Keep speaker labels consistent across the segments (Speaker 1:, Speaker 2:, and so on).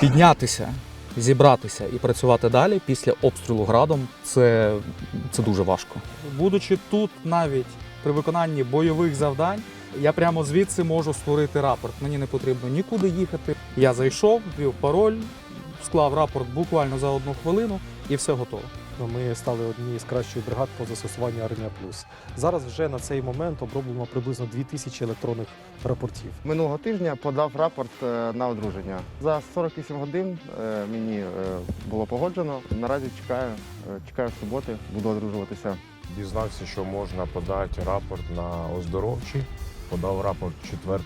Speaker 1: піднятися, зібратися і працювати далі після обстрілу градом це, це дуже важко. Будучи тут навіть при виконанні бойових завдань, я прямо звідси можу створити рапорт. Мені не потрібно нікуди їхати. Я зайшов, ввів пароль, склав рапорт буквально за одну хвилину і все готово.
Speaker 2: Ми стали однією з кращих бригад по застосуванню Армія Плюс. Зараз вже на цей момент оброблено приблизно 2000 електронних рапортів.
Speaker 3: Минулого тижня подав рапорт е, на одруження. За 48 годин е, мені е, було погоджено. Наразі чекаю, чекаю суботи, буду одружуватися.
Speaker 4: Дізнався, що можна подати рапорт на оздоровчий. Подав рапорт 4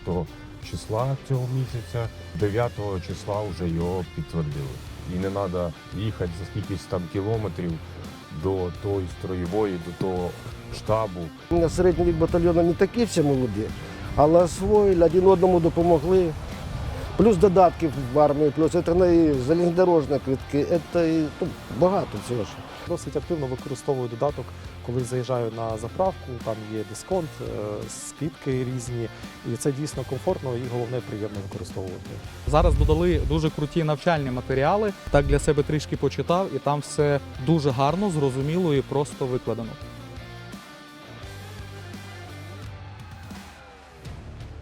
Speaker 4: числа цього місяця, 9 числа вже його підтвердили. І не треба їхати за скількись там кілометрів до тої строєвої, до того штабу.
Speaker 5: На середній вік батальйону не такі всі молоді, але освоїли, один одному допомогли. Плюс додатки в армії, плюс це і залізнодорожні квитки, це і, ну, багато всього. ж.
Speaker 2: Досить активно використовую додаток, коли заїжджаю на заправку, там є дисконт, е, скидки різні, і це дійсно комфортно і головне приємно використовувати.
Speaker 1: Зараз додали дуже круті навчальні матеріали. Так для себе трішки почитав, і там все дуже гарно, зрозуміло і просто викладено.